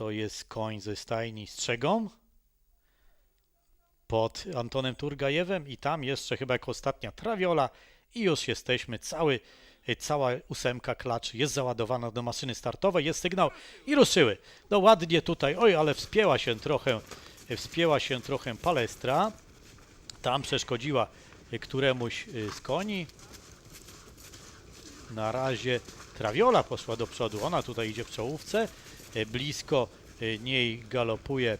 To jest koń ze stajni Strzegom pod Antonem Turgajewem i tam jeszcze chyba jako ostatnia Traviola i już jesteśmy, cały, e, cała ósemka klaczy jest załadowana do maszyny startowej, jest sygnał i ruszyły. No ładnie tutaj, oj, ale wspięła się trochę, e, wspięła się trochę palestra, tam przeszkodziła e, któremuś z koni. Na razie Traviola poszła do przodu, ona tutaj idzie w czołówce, blisko e, niej galopuje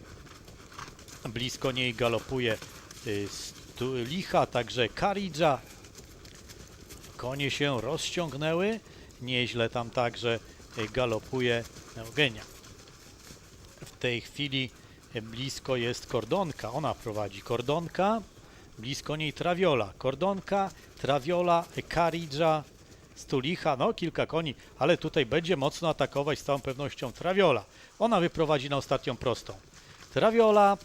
blisko niej galopuje stu, licha, także Karidża. Konie się rozciągnęły. Nieźle tam także galopuje Eugenia. W tej chwili blisko jest Kordonka. Ona prowadzi Kordonka. Blisko niej Traviola. Kordonka, Traviola, y, Karidża, Stulicha, no kilka koni, ale tutaj będzie mocno atakować z całą pewnością Traviola. Ona wyprowadzi na ostatnią prostą. Traviola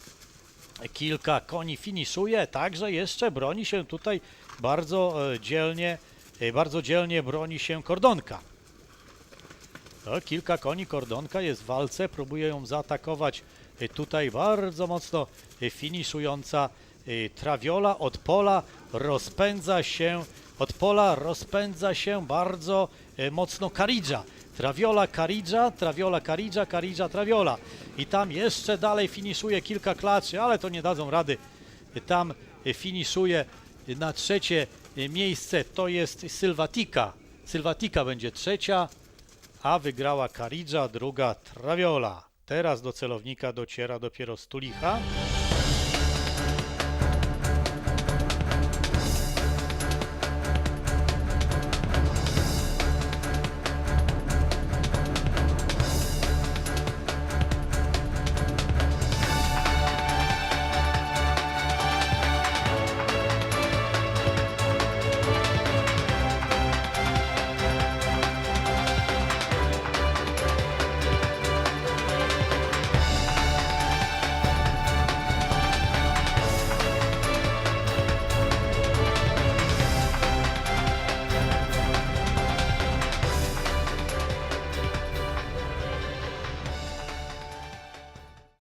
kilka koni finiszuje, także jeszcze broni się tutaj bardzo e, dzielnie, e, bardzo dzielnie broni się Kordonka. No, kilka koni Kordonka jest w walce, próbuje ją zaatakować e, tutaj bardzo mocno finiszująca Traviola od pola rozpędza się, od pola rozpędza się bardzo e, mocno Karidża. Traviola, Karidża, Traviola, Karidża, Karidża, Traviola. I tam jeszcze dalej finiszuje kilka klaczy, ale to nie dadzą rady. Tam e, finiszuje na trzecie e, miejsce, to jest Sylwatika. Sylwatika będzie trzecia, a wygrała Karidża, druga Traviola. Teraz do celownika dociera dopiero Stulicha.